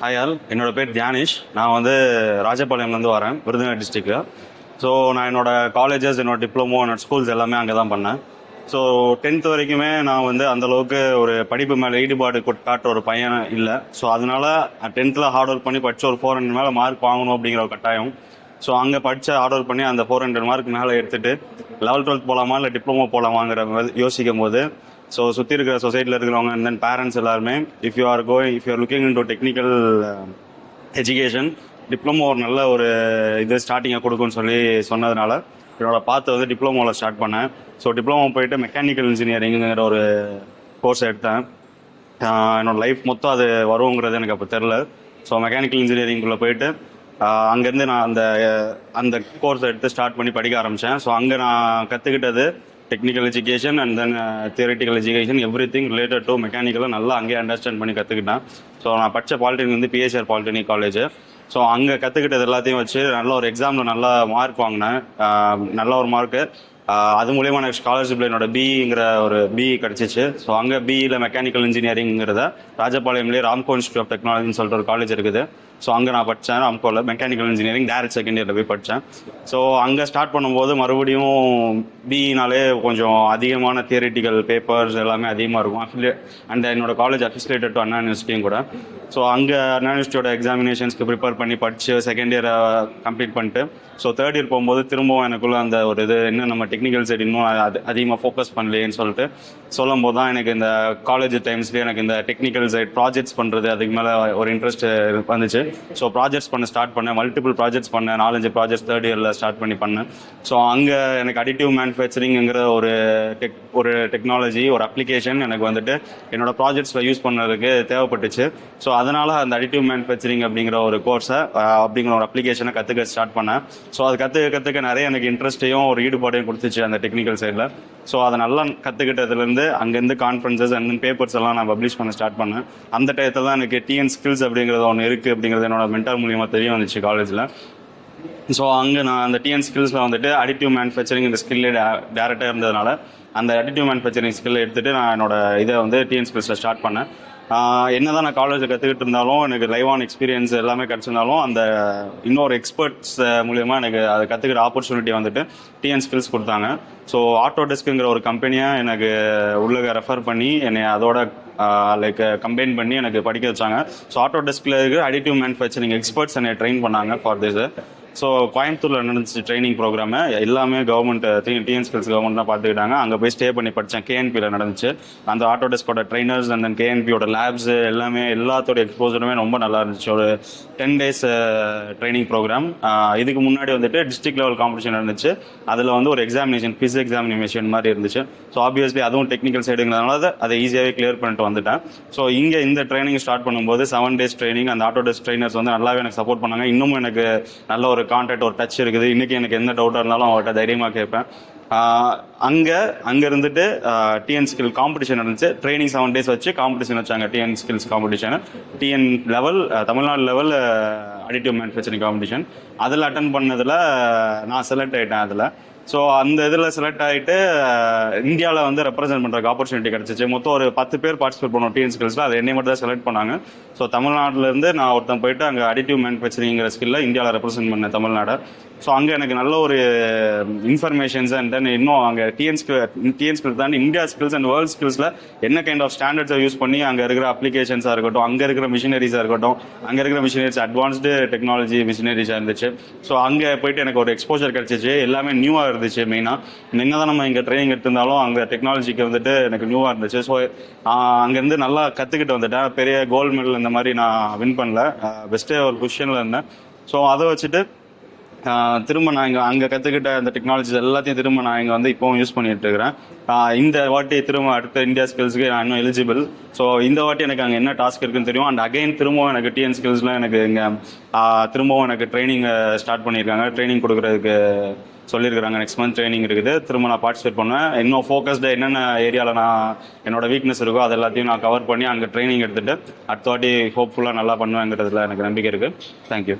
Hi all என்னோட பேர் தியானிஷ். நான் வந்து ராஜபாளையம்லேருந்து வரேன் விருதுநகர் டிஸ்ட்ரிக்டில் ஸோ நான் என்னோட காலேஜஸ் என்னோட டிப்ளமோ என்னோட ஸ்கூல்ஸ் எல்லாமே அங்கே தான் பண்ணேன். ஸோ டென்த் வரைக்குமே நான் வந்து அந்தளவுக்கு ஒரு படிப்பு மேலே ஈடுபாடு காட்டுற ஒரு பையன் இல்லை. ஸோ அதனால டென்த்தில் ஹார்ட் ஒர்க் பண்ணி படிச்சு ஒரு ஃபோர் ஹண்ட்ரட் மேலே மார்க் வாங்கணும் அப்படிங்கிற ஒரு கட்டாயம். ஸோ அங்கே படித்த ஹார்ட் ஒர்க் பண்ணி அந்த ஃபோர் ஹண்ட்ரட் மார்க் மேலே எடுத்துகிட்டு லெவல் டுவெல்த் போகலாமா இல்லை டிப்ளமோ போகலாமாங்கிற யோசிக்கும் போது ஸோ சுற்றி இருக்கிற சொசைட்டியில் இருக்கிறவங்க அண்ட் தென் பேரண்ட்ஸ் எல்லாருமே if you are going if you are looking into technical education diploma ஒரு நல்ல ஒரு இது ஸ்டார்டிங்கை கொடுக்கும்னு சொல்லி சொன்னதுனால என்னோட பார்த்து வந்து டிப்ளமோவில் ஸ்டார்ட் பண்ணேன். ஸோ டிப்ளமோ போயிட்டு மெக்கானிக்கல் இன்ஜினியரிங்கிற ஒரு கோர்ஸ் எடுத்தேன். என்னோடய லைஃப் மொத்தம் அது வருங்கிறது எனக்கு அப்போ தெரில ஸோ மெக்கானிக்கல் இன்ஜினியரிங்குள்ளே போயிட்டு அங்கேருந்து நான் அந்த அந்த கோர்ஸ் எடுத்து ஸ்டார்ட் பண்ணி படிக்க ஆரம்பித்தேன் ஸோ அங்கே நான் கற்றுக்கிட்டது technical education and then theoretical education everything related to மெக்கானிக்கலாக நல்லா அங்கேயே அண்டர்ஸ்டாண்ட் பண்ணி கற்றுக்கிட்டேன் ஸோ நான் படித்த பாலிடெக்னிக் வந்து பிஎஸ்ஆர் பாலிடெக்னிக் காலேஜ் ஸோ அங்கே கற்றுக்கிட்டது எல்லாத்தையும் வச்சு நல்ல ஒரு எக்ஸாமில் நல்ல மார்க் வாங்கினேன். நல்ல ஒரு மார்க்கு அது மூலயமா எனக்கு ஸ்காலர்ஷிப்பில் என்னோட பிங்கிற ஒரு பி கிடச்சிச்சு. ஸோ அங்கே பிஇயில் மெக்கானிக்கல் இன்ஜினியரிங்கிறத ராஜபாளையம்லேயே ராம்கோ இன்ஸ்டியூட் ஆஃப் டெக்னாலஜின்னு சொல்லிட்டு ஒரு காலேஜ் இருக்குது. ஸோ அங்கே நான் படித்தேன் ராம்கோவில் மெக்கானிக்கல் இன்ஜினியரிங் டேரக்ட் செகண்ட் இயரில் போய் படித்தேன் ஸோ அங்கே ஸ்டார்ட் பண்ணும்போது மறுபடியும் பிஇனாலே கொஞ்சம் அதிகமான தியரிட்டிக்கல் பேப்பர்ஸ் எல்லாமே அதிகமாக இருக்கும். அஃபிலே அண்ட் என்னோட காலேஜ் அஃபிஸ்லேட்டட் டு அண்ணா யூனிவர்சிட்டியும் கூட. ஸோ அங்கே அண்ணா யூனிவர்சிட்டியோட எக்ஸாமினேஷன்ஸ்க்கு ப்ரிப்பேர் பண்ணி படித்து செகண்ட் இயரை கம்ப்ளீட் பண்ணிட்டு. ஸோ தேர்ட் இயர் போகும்போது திரும்பவும் எனக்குள்ள அந்த ஒரு இது என்ன நம்ம டெக்னிக்கல் சைடு இன்னும் அது அதிகமாக ஃபோக்கஸ் பண்ணலையேன்னு சொல்லிட்டு சொல்லும் போது தான் எனக்கு இந்த காலேஜ் டைம்ஸ்லேயே எனக்கு இந்த டெக்னிக்கல் சைட் ப்ராஜெக்ட்ஸ் பண்ணுறது அதுக்கு மேலே ஒரு இன்ட்ரெஸ்ட் வந்துச்சு. ஸோ ப்ராஜெக்ட்ஸ் பண்ண ஸ்டார்ட் பண்ணேன். மல்டிபிள் ப்ராஜெக்ட்ஸ் பண்ணேன். நாலஞ்சு ப்ராஜெக்ட்ஸ் தேர்ட் இயரில் ஸ்டார்ட் பண்ணி பண்ணேன். ஸோ அங்கே எனக்கு அடிட்டிவ் மேனுஃபேக்சரிங்கிற ஒரு டெக் ஒரு டெக்னாலஜி ஒரு அப்ளிகேஷன் எனக்கு வந்துட்டு என்னோட ப்ராஜெக்ட்ஸில் யூஸ் பண்ணுறதுக்கு தேவைப்பட்டுச்சு. ஸோ அதனால் அந்த அடிட்டிவ் மேனுஃபேக்சரிங் அப்படிங்கிற ஒரு கோர்ஸை அப்படிங்கிற ஒரு அப்ளிகேஷனை கற்றுக்க ஸ்டார்ட் பண்ணேன். ஸோ அது கற்றுக்க கற்றுக்க நிறைய எனக்கு இன்ட்ரெஸ்ட்டையும் ஒரு ஈடுபாடையும் கொடுத்துச்சு அந்த டெக்னிக்கல் சைடில் ஸோ அதை நல்லா கற்றுக்கிட்டதுலேருந்து அங்கேருந்து கான்ஃபரன்சஸ் அண்ட் பேப்பர்ஸ் எல்லாம் நான் பப்ளிஷ் பண்ண ஸ்டார்ட் பண்ணேன். அந்த டயத்தில் தான் எனக்கு டிஎன் ஸ்கில்ஸ் அப்படிங்கிறது ஒன்று இருக்குது அப்படிங்கிறது என்னோட மென்டார் மூலியமாக தெரிய வந்துச்சு காலேஜில் ஸோ அங்கே நான் அந்த டிஎன் ஸ்கில்ஸில் வந்துட்டு அடிட்டிவ் மேனுஃபேக்சரிங் இந்த ஸ்கில்லே டேரெக்டாக இருந்ததுனால அந்த அடிட்டிவ் மேனுஃபேக்சரிங் ஸ்கில்லை எடுத்துகிட்டு நான் என்னோட இதை வந்து டிஎன் ஸ்கில்ஸில் ஸ்டார்ட் பண்ணேன். என்னதான் நான் காலேஜில் கற்றுக்கிட்டு இருந்தாலும் எனக்கு லைவ் ஆன் எக்ஸ்பீரியன்ஸ் எல்லாமே கிடச்சிருந்தாலும் அந்த இன்னொரு எக்ஸ்பர்ட்ஸ் மூலியமாக எனக்கு அதை கற்றுக்கிற ஆப்பர்ச்சுனிட்டி வந்துட்டு டிஎன் ஸ்கில்ஸ் கொடுத்தாங்க. ஸோ ஆட்டோ டெஸ்க்குங்கிற ஒரு கம்பெனியை எனக்கு உள்ள ரெஃபர் பண்ணி என்னை அதோட லைக் கம்பைன் பண்ணி எனக்கு படிக்க வச்சாங்க. ஸோ ஆட்டோ டெஸ்கில் இருக்கிற அடிட்டிவ் மேனுஃபேக்சரிங் எக்ஸ்பர்ட்ஸ் என்னை ட்ரெயின் பண்ணாங்க ஃபார் திஸ் ஸோ கோயம்புத்தூரில் நடந்துச்சு ட்ரைனிங் ப்ரோக்ராமு எல்லாமே கவர்மெண்ட் டிஎன்ஸ்கில்ஸ் கவர்மெண்ட் தான் பார்த்துக்கிட்டாங்க. அங்கே போய் ஸ்டே பண்ணி படித்தேன் கேஎன்பியில் நடந்துச்சு. அந்த ஆட்டோ டெஸ்கோட ட்ரைனர்ஸ் அண்ட் தென் கேஎன்பியோட லேப்ஸ் எல்லாமே எல்லாத்தோட எக்ஸ்போசருமே ரொம்ப நல்லா இருந்துச்சு. ஒரு டென் டேஸ் ட்ரைனிங் ப்ரோக்ராம் இதுக்கு முன்னாடி வந்துட்டு டிஸ்ட்ரிக்ட் லெவல் காம்படிஷன் இருந்துச்சு அதில் வந்து ஒரு எக்ஸாமினேஷன் ஃபிஸ் எக்ஸாமினேஷன் மாதிரி இருந்துச்சு. ஸோ ஆப்வியஸ்லி அதுவும் டெக்னிக்கல் சைடுங்கிறதுனால அதை ஈஸியாகவே கிளியர் பண்ணிட்டு வந்துட்டேன். ஸோ இங்கே இந்த ட்ரைனிங் ஸ்டார்ட் பண்ணும்போது செவன் டேஸ் ட்ரைனிங் அந்த ஆட்டோ டெஸ்க் ட்ரைனர்ஸ் வந்து நல்லாவே எனக்கு சப்போர்ட் பண்ணாங்க. இன்னமும் எனக்கு நல்ல ஒரு கான்டாக்ட் ஒரு டச் இருக்குது. இன்றைக்கி எனக்கு எந்த டவுட்டாக இருந்தாலும் அவர்கிட்ட தைரியமாக கேட்பேன். அங்கே அங்கே இருந்துட்டு டிஎன் ஸ்கில் காம்படிஷன் இருந்துச்சு. ட்ரைனிங் செவன் டேஸ் வச்சு காம்படிஷன் வச்சாங்க. TN skills competition TN level Tamil Nadu level additive manufacturing competition அதில் அட்டன் பண்ணதில் நான் செலக்ட் ஆகிட்டேன் அதில். ஸோ அந்த இதில் செலக்ட் ஆகிட்டு இந்தியாவில் வந்து ரெப்ரசென்ட் பண்ணுறதுக்கு ஆப்பர்ச்சுனிட்டி கிடச்சிச்சு. மொத்தம் ஒரு பத்து பேர் பார்ட்டிசிபேட் பண்ணோம் டிஎன் ஸ்கில்ஸில் அது என்னை மட்டும் தான் செலக்ட் பண்ணாங்க. ஸோ தமிழ்நாட்டிலேருந்து நான் ஒருத்தன் போயிட்டு அங்கே அடிட்டிவ் மேனுஃபேக்சரிங்கிற ஸ்கில்ல இந்தியாவில் ரெப்ரசென்ட் பண்ணேன் தமிழ்நாடை. ஸோ அங்கே எனக்கு நல்ல ஒரு இன்ஃபர்மேஷன்ஸ் அண்ட் தென் இன்னும் அங்கே டிஎன் ஸ்கில் டிஎன் ஸ்கில் தாண்டி இந்தியா ஸ்கில்ஸ் அண்ட் வேர்ல்ட் ஸ்கில்ஸில் என்ன கைண்ட் ஆஃப் ஸ்டாண்டர்ட்ஸை யூஸ் பண்ணி அங்கே இருக்கிற அப்ளிகேஷன்ஸாக இருக்கட்டும் அங்கே இருக்கிற மிஷினரிஸாக இருக்கட்டும் அங்கே இருக்கிற மிஷினரிஸ் அட்வான்ஸ்டு டெக்னாலஜி மிஷினரிஸாக இருந்துச்சு. ஸோ அங்கே போயிட்டு எனக்கு ஒரு எக்ஸ்போஜர் கிடச்சிச்சு. எல்லாமே நியூவாக இருந்துச்சு மெயினாக என்ன தான் நம்ம இங்கே ட்ரைனிங் எடுத்திருந்தாலும் அங்கே டெக்னாலஜிக்கு வந்துட்டு எனக்கு நியூவாக இருந்துச்சு. ஸோ அங்கேருந்து நல்லா கற்றுக்கிட்டு வந்துட்டேன். பெரிய கோல்டு மெடல் இந்த மாதிரி நான் வின் பண்ணல. பெஸ்ட்டே ஒரு பொசிஷனில் இருந்தேன். ஸோ அதை வச்சுட்டு திரும்ப நான் இங்கே அங்கே கற்றுக்கிட்ட அந்த டெக்னாலஜிஸ் எல்லாத்தையும் திரும்ப நான் இங்கே வந்து இப்போவும் யூஸ் பண்ணிட்டு இருக்கிறேன். இந்த வாட்டி திரும்ப அடுத்த இந்தியா ஸ்கில்ஸ்க்கு நான் இன்னும் எலிஜிபிள் ஸோ இந்த வாட்டி எனக்கு அங்கே என்ன டாஸ்க் இருக்குன்னு தெரியும்? அண்ட் அகைன் திரும்பவும் எனக்கு டிஎன் ஸ்கில்ஸில் எனக்கு இங்கே திரும்பவும் எனக்கு ட்ரைனிங்கை ஸ்டார்ட் பண்ணியிருக்காங்க. ட்ரைனிங் கொடுக்குறதுக்கு சொல்லியிருக்கிறாங்க. நெக்ஸ்ட் மந்த் ட்ரைனிங் இருக்குது. திரும்ப நான் பார்ட்டிசிபேட் பண்ணுவேன். இன்னும் ஃபோக்கஸ்டு என்னென்ன ஏரியாவில் நான் என்னோட வீக்னஸ் இருக்கோ அது எல்லாத்தையும் நான் கவர் பண்ணி அங்கே ட்ரைனிங் எடுத்துகிட்டு அடுத்த வாட்டி ஹோப்ஃபுல்லாக நல்லா பண்ணுவேங்கிறதுல எனக்கு நம்பிக்கை இருக்குது தேங்க்யூ